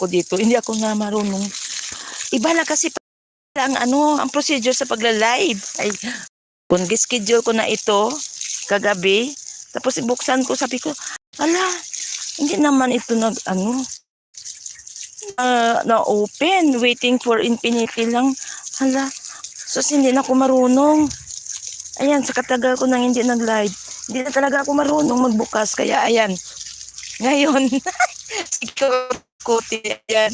ko dito, hindi ako na marunong. Iba na kasi ang ano, ang procedure sa pagla-live. Ay, kung schedule ko na ito kagabi, tapos ibuksan ko, sabi ko, ala, hindi naman ito nag, ano, ah, na open, waiting for infinity lang. Hala, so hindi na ako marunong. Ayan, sa katagal ko nang hindi nag-live, hindi na talaga ako marunong magbukas. Kaya ayan, ngayon, si Kuti, ayan,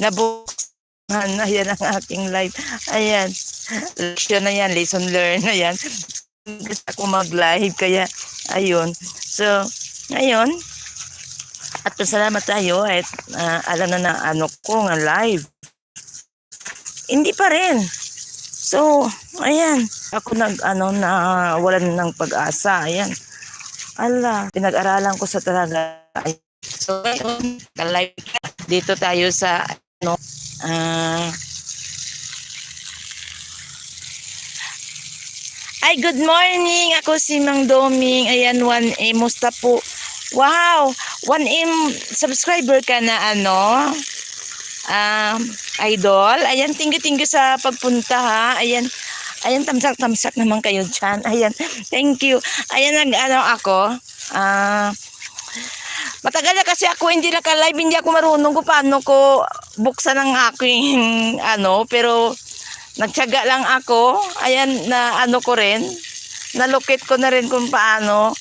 nabuksan, ayan ang aking live. Ayan, leksyon na yan, lesson learn na yan. Gusto ako mag-live, kaya ayun. So, ngayon, at pasalamat tayo at ah, alam na na ano ko nga live. Hindi pa rin. So, ayan. Ako nag, ano, na walan ng pag-asa. Ayan. Ala, pinag-aralan ko sa talaga. Ay, So, ngayon, live dito tayo sa, ano, ah, ay, good morning! Ako si Mang Doming. Ayan, 1A. Musta po? Wow! 1M subscriber ka na, ano? Um, idol. Ayan, you sa pagpunta, ha? Ayan, ayan, tamsak-tamsak naman kayo dyan. Ayan, thank you. Ayan, nag, ano ako, ah, matagal na kasi ako hindi naka-live, hindi ako marunong kung paano ko buksan ang aking, ano, pero, nagtyaga lang ako. Ayan, na ano ko rin, nalukit ko na rin kung paano.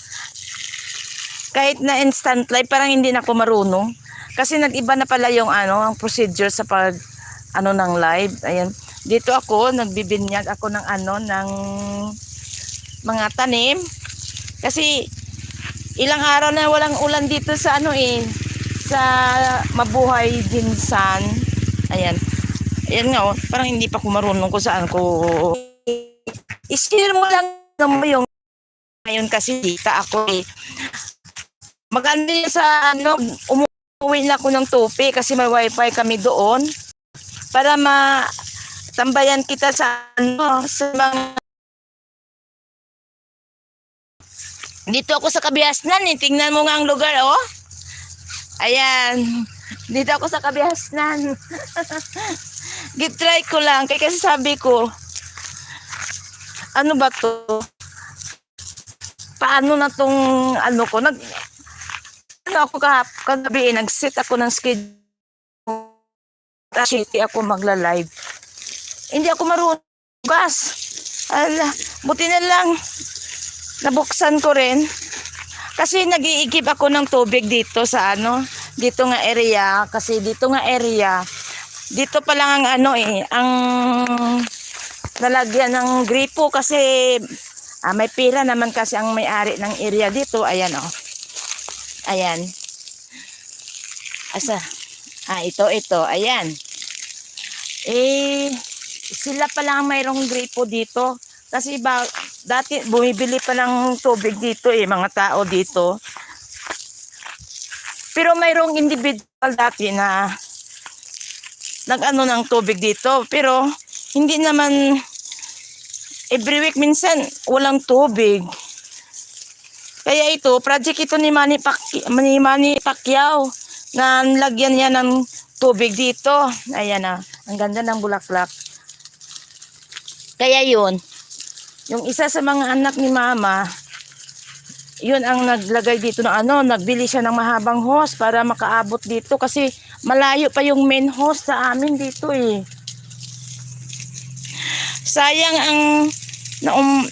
Kahit na instant live, parang hindi na ako marunong. Kasi nag-iba na pala yung ano, ang procedure sa pag ano ng live. Ayan. Dito ako, nagbibinyag ako ng ano, ng mga tanim. Kasi ilang araw na walang ulan dito sa ano eh, sa Mabuhay Jinsan. Ayan. Ayan nga, oh, parang hindi pa ko marunong kung saan ko. Isil mo lang mo yung ngayon kasi dita ako eh. Maganda sa ano, umuwi na ako ng tupi kasi may wifi kami doon para ma tambayan kita sa ano, sa mga dito ako sa Kabiasnan eh. Tingnan mo nga ang lugar, oh. Ayan. Dito ako sa Kabiasnan. Gitry ko lang. Kaya kasi sabi ko, ano ba to? Paano na tong ano ko? Nag, ano ako kahap, kagabi, eh, nag-set ako ng schedule. City ako magla-live. Hindi ako marunong. Gas. Ala, buti na lang. Nabuksan ko rin. Kasi nag-iigib ako ng tubig dito sa ano, dito nga area. Kasi dito nga area, dito pa lang ang ano eh, ang nalagyan ng gripo kasi ah, may pira naman kasi ang may-ari ng area dito. Ayan oh. Ayan. Asa? Ah, ito, ito. Ayan. Eh, sila pa lang ang mayroong gripo dito. Kasi ba, dati bumibili pa ng tubig dito eh, mga tao dito. Pero mayroong individual dati na nag-ano ng tubig dito. Pero hindi naman every week minsan walang tubig. Kaya ito, project ito ni Manny, Pac- ni Manny Pacquiao na lagyan niya ng tubig dito. Ayan na, ang ganda ng bulaklak. Kaya yun, yung isa sa mga anak ni mama, yun ang naglagay dito ng ano, nagbili siya ng mahabang hose para makaabot dito kasi malayo pa yung main hose sa amin dito eh. Sayang ang na um,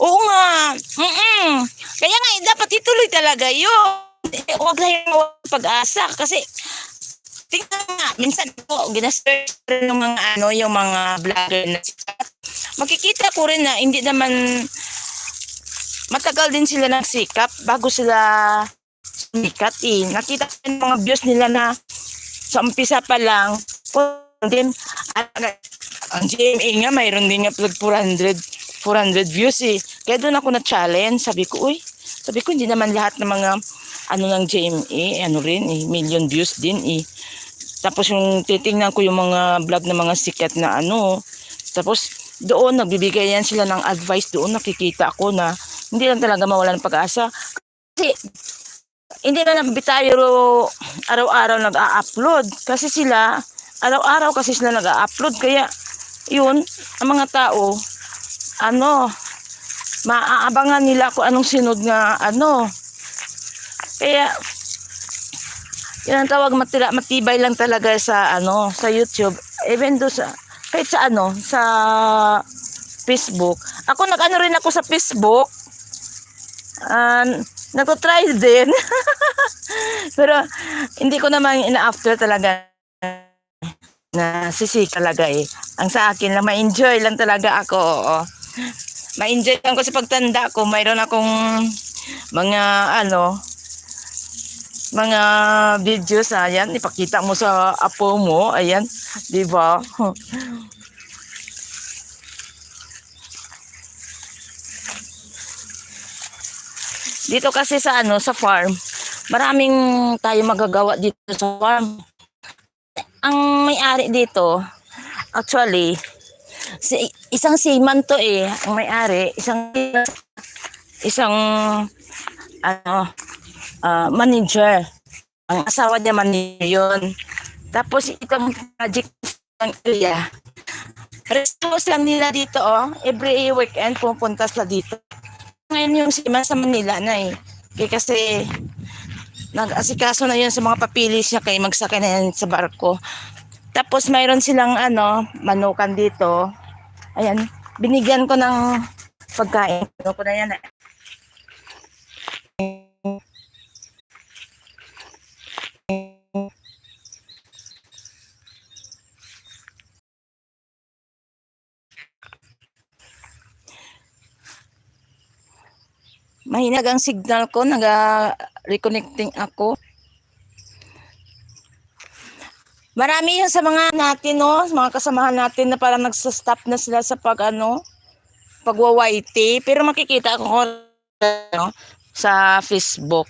Oo nga. Mm-mm. Kaya nga, eh, dapat ituloy talaga yun. Eh, Huwag lang yung pag-asa. Kasi, tingnan nga, minsan po, ginasearch rin ng mga ano, yung mga vlogger na sikat. Makikita ko rin na hindi naman matagal din sila ng sikap bago sila sumikat eh. Nakita ko yung mga views nila na sa umpisa pa lang, din, ang GMA nga, mayroon din nga 400, 400 views eh. Kaya doon ako na-challenge. Sabi ko, uy, sabi ko, hindi naman lahat ng mga, ano ng GMA, ano rin eh, million views din eh. Tapos yung titingnan ko yung mga vlog ng mga sikat na ano, tapos doon nagbibigay yan sila ng advice. Doon nakikita ko na hindi lang talaga mawala ng pag-asa. Kasi hindi na tayo araw-araw nag-a-upload. Kasi sila araw-araw kasi sila nag-a-upload. Kaya yun ang mga tao ano maaabangan nila kung anong sinod nga ano. Kaya yun ang tawag matila, matibay lang talaga sa ano sa YouTube. Even do sa kahit sa ano sa Facebook. Ako nag-ano rin ako sa Facebook. Uh, nagko-try din. Pero hindi ko naman ina-after talaga na sisi talaga eh. Ang sa akin lang ma-enjoy lang talaga ako oo. Ma-enjoy lang ko sa pagtanda ko. Mayroon akong mga ano mga videos ayan ipakita mo sa apo mo ayan di ba? Dito kasi sa ano sa farm maraming tayo magagawa dito sa farm. Ang may-ari dito actually si, isang seaman to eh ang may-ari isang isang ano ah, manager ang asawa niya manager yun tapos itong project ng area resto lang nila dito oh every weekend pupunta sila dito ngayon yung seaman sa Manila na eh Kaya kasi nag-asikaso na yun sa mga papilis niya kay magsakay na yan sa barko tapos mayroon silang ano, manukan dito. Ayan, binigyan ko ng pagkain. Ano ko na yan eh. Mahinag ang signal ko, naga-reconnecting ako. Marami yun sa mga natin, no? Sa mga kasamahan natin na parang nagsa-stop na sila sa pag, ano, pagwa-YT. Pero makikita ko no, sa Facebook.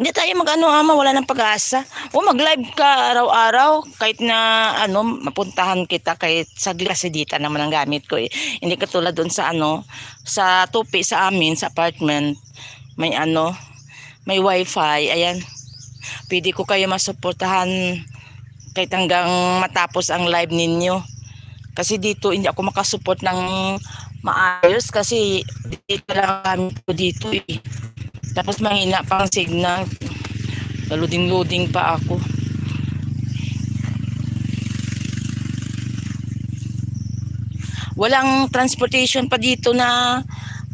Hindi tayo mag-ano ama, wala ng pag-asa. O mag-live ka araw-araw kahit na ano, mapuntahan kita kahit sa glasidita naman ang gamit ko eh. Hindi katulad doon sa ano, sa tupi sa amin, sa apartment. May ano, may wifi, ayan pwede ko kayo masuportahan kahit hanggang matapos ang live ninyo. Kasi dito hindi ako makasupport ng maayos kasi dito lang kami ko dito eh. Tapos mahina pang signal. Loading-loading pa ako. Walang transportation pa dito na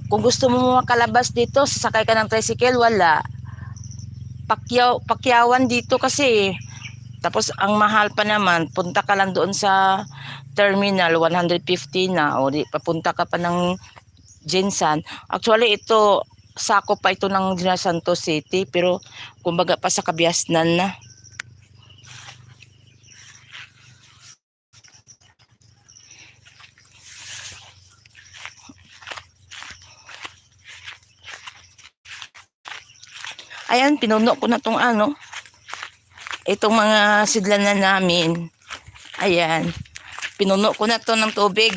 kung gusto mo makalabas dito, sasakay ka ng tricycle, wala pakyaw, pakyawan dito kasi tapos ang mahal pa naman punta ka lang doon sa terminal 150 na o di papunta ka pa ng Jinsan actually ito sako pa ito ng Santos City pero kumbaga pa sa Kabiasnan na Ayan, pinuno ko na tong ano. Itong mga sidlanan namin. Ayan. Pinuno ko na to ng tubig.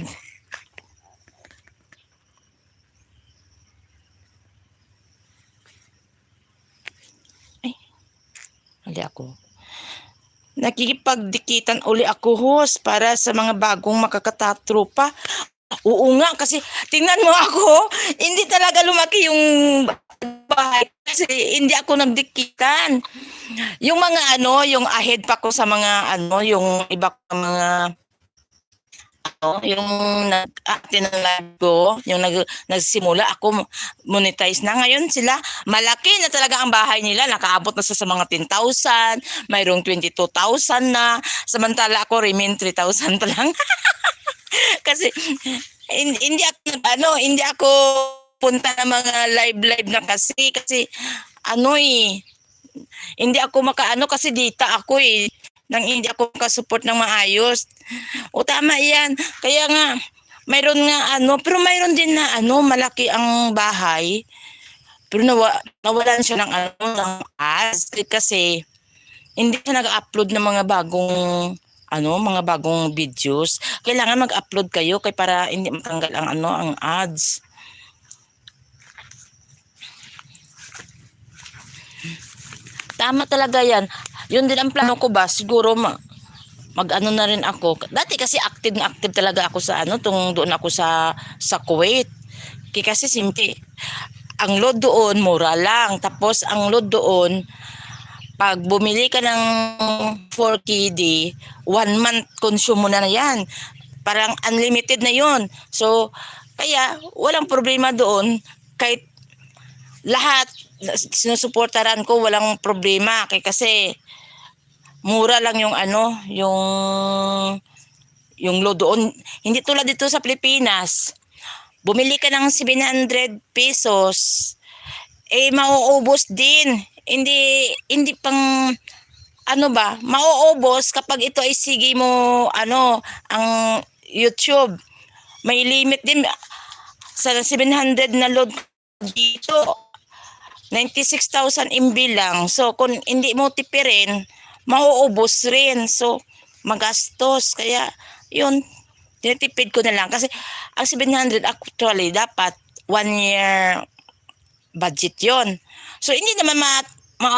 Ay. Hali ako. Nakikipagdikitan uli ako host para sa mga bagong makakatatropa. Oo nga kasi tingnan mo ako, hindi talaga lumaki yung bahay kasi hindi ako nagdikitan. Yung mga ano, yung ahead pa ko sa mga ano, yung iba mga ano, yung nag-ate ng live ko, yung nag, nagsimula ako monetize na. Ngayon sila, malaki na talaga ang bahay nila, nakaabot na sa, sa mga 10,000, mayroong 22,000 na, samantala ako remain 3,000 pa lang. Kasi hin- hindi ako ano, hindi ako punta ng mga live live na kasi kasi ano eh hindi ako makaano kasi dita ako eh nang hindi ako makasupport ng maayos. O tama yan. Kaya nga, mayroon nga ano, pero mayroon din na ano, malaki ang bahay. Pero nawa, nawalan siya ng ano, ng ads kasi hindi siya nag-upload ng mga bagong ano, mga bagong videos. Kailangan mag-upload kayo kay para hindi matanggal ang ano, ang ads. Tama talaga yan. Yun din ang plano ko ba? Siguro ma mag-ano na rin ako. Dati kasi active na active talaga ako sa ano, tung doon ako sa sa Kuwait. Kasi simple. Ang load doon, mura lang. Tapos ang load doon, pag bumili ka ng 4 KD, one month consume mo na yan. Parang unlimited na yon So, kaya walang problema doon. Kahit lahat sinusuportaran ko walang problema. Kay kasi mura lang yung ano yung yung load doon. Hindi tulad dito sa Pilipinas. Bumili ka ng 700 pesos eh mauubos din. Hindi hindi pang ano ba mauubos kapag ito ay sige mo ano ang YouTube. May limit din. Sa 700 na load dito 96,000 MB lang. So, kung hindi mo tipirin, mauubos rin. So, magastos. Kaya, yun, tinitipid ko na lang. Kasi, ang 700 actually, dapat one year budget yon So, hindi naman ma, ma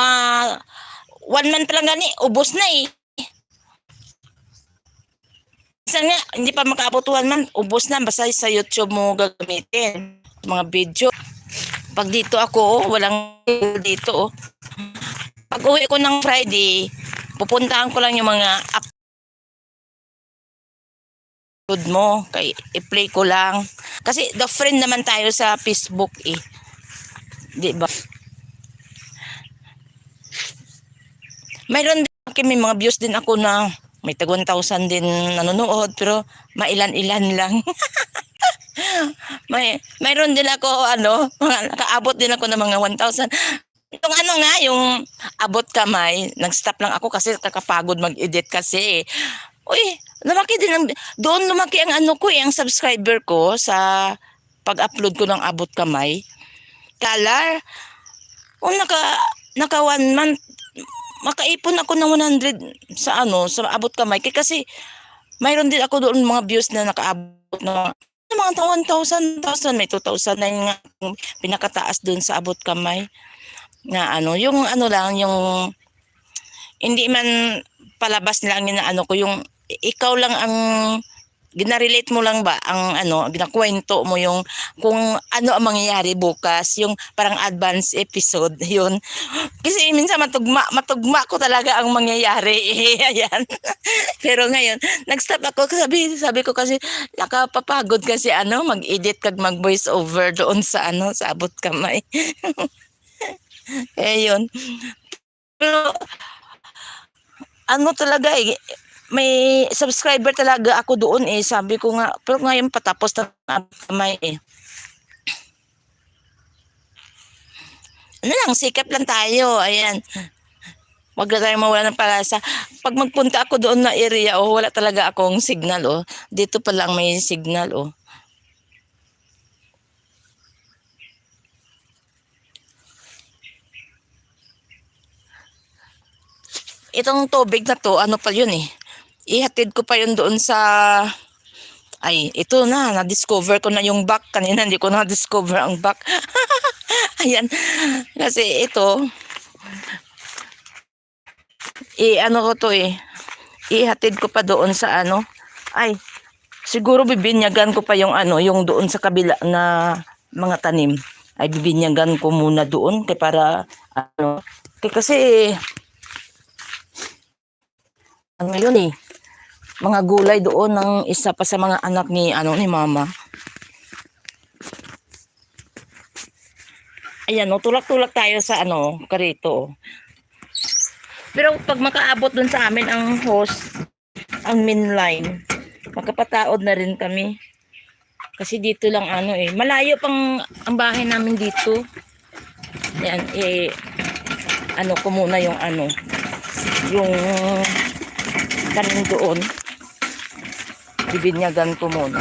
one month lang gani, ubos na eh. Minsan nga, hindi pa makaabot one month, ubos na. Basta sa YouTube mo gagamitin. Mga video. Pag dito ako, oh, walang dito. Oh. Pag uwi ko ng Friday, pupuntahan ko lang yung mga upload mo. Kay, i-play ko lang. Kasi the friend naman tayo sa Facebook eh. Di ba? Mayroon din may mga views din ako na may tag 1,000 din nanonood pero mailan-ilan lang. may mayroon din ako ano, mga nakaabot din ako ng mga 1,000. Itong ano nga, yung abot kamay, nag-stop lang ako kasi kakapagod mag-edit kasi. Uy, lumaki din ang, doon lumaki ang ano ko eh, ang subscriber ko sa pag-upload ko ng abot kamay. Kalar, o naka, naka one month, makaipon ako ng 100 sa ano, sa abot kamay. Kasi, mayroon din ako doon mga views na nakaabot na mga 1,000, 1,000, may 2,000 na yung pinakataas doon sa abot kamay. Na ano, yung ano lang, yung hindi man palabas lang yun ano ko, yung ikaw lang ang ginarelate mo lang ba ang ano, ginakwento mo yung kung ano ang mangyayari bukas, yung parang advance episode, yun. Kasi minsan matugma, matugma ko talaga ang mangyayari. Eh, ayan. Pero ngayon, nag-stop ako, sabi, sabi ko kasi, nakapapagod kasi ano, mag-edit kag mag-voice over doon sa ano, sa abot kamay. eh, yun. Pero, ano talaga eh, may subscriber talaga ako doon eh. Sabi ko nga, pero ngayon patapos na kamay eh. Ano lang, sikap lang tayo. Ayan. Huwag na tayo mawala ng palasa. Pag magpunta ako doon na area, oh, wala talaga akong signal, oh. Dito pa lang may signal, oh. Itong tubig na to, ano pa yun eh. Ihatid ko pa yun doon sa... Ay, ito na, na-discover ko na yung back. Kanina hindi ko na-discover ang back. Ayan. Kasi ito, i ano ko to eh. Ihatid ko pa doon sa ano. Ay, siguro bibinyagan ko pa yung ano, yung doon sa kabila na mga tanim. Ay bibinyagan ko muna doon kay para ano, kay kasi ano yun eh. Mga gulay doon ng isa pa sa mga anak ni ano ni mama. Ayan, no, tulak-tulak tayo sa ano, karito. Pero pag makaabot dun sa amin ang host, ang main line, makapataod na rin kami. Kasi dito lang ano eh, malayo pang ang bahay namin dito. Yan, eh, ano ko muna yung ano, yung kanin doon. Bibinyagan ko muna.